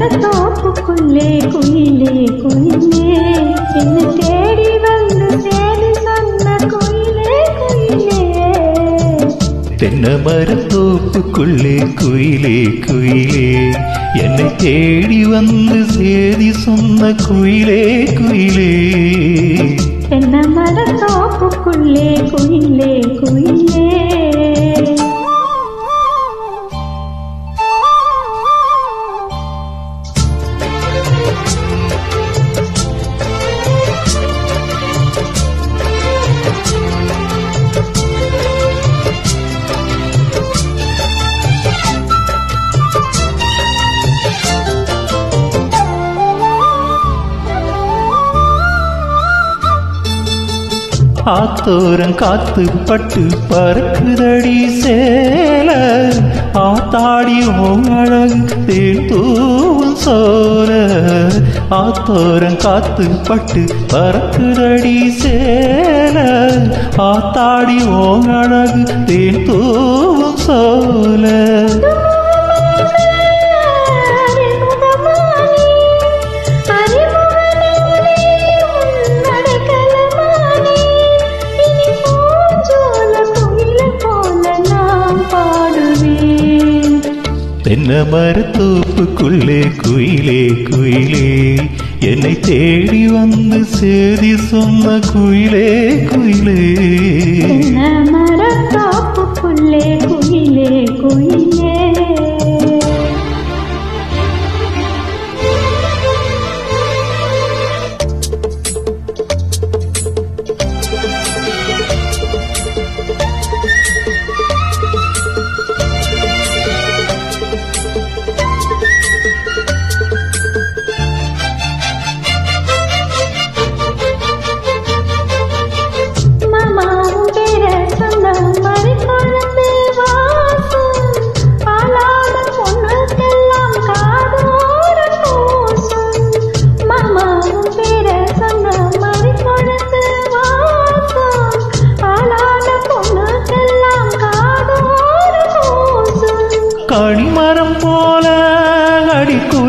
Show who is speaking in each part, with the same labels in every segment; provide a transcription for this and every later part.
Speaker 1: കടത്തോപ്പുക്കുല്ലേ കുയിലേ കുയിലേ. എന്നെ തേടി വന്ന് തേടി
Speaker 2: വന്ന കുയിലേ കുയിലേ. തെന്നമരത്തോപ്പുക്കുള്ളേ കുയിലേ കുയിലേ. എന്നെ തേടി വന്ന് സേതി സ്വന്ന
Speaker 1: കുയിലേ കുയിലേ. തെന്നമരത്തോപ്പുക്കുള്ളേ കുയിലേ
Speaker 2: ஆத்தோரம் காத்து பட்டு பறக்குதடி சேல. ஆத்தாடி அழகு தேன் சோல. ஆத்தோரம் காத்து பட்டு பறக்குதடி சேல. ஆத்தாடி உன் அழகு தேன் சோல. தென்னை மரத்தோப்புக்குள்ளே குயிலே குயிலே என்னை தேடி வந்து சேதி சொன்ன குயிலே குயிலே
Speaker 1: மரக்காப்புக்குள்ளே குயிலே குயிலே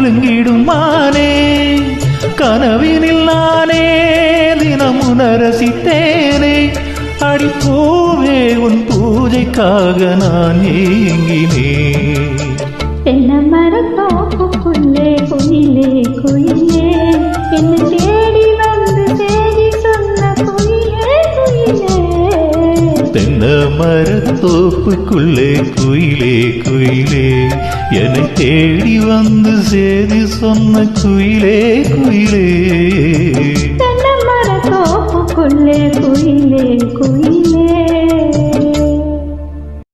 Speaker 2: குலுங்கிடும் மானே கனவினில் நானே தினம் உணரசித்தேனே அடி உன் பூஜைக்காக நான் ஏங்கினே
Speaker 1: தென்னை மரத்தோப்புக்குள்ளே குயிலே குயிலே. என்ன
Speaker 2: மரத்தோப்புக்குள்ளே குயிலே குயிலே என்னை தேடி வந்து சேதி சொன்ன குயிலே குயிலே
Speaker 1: தென்னை மரத்தோப்புக்குள்ளே குயிலே குயிலே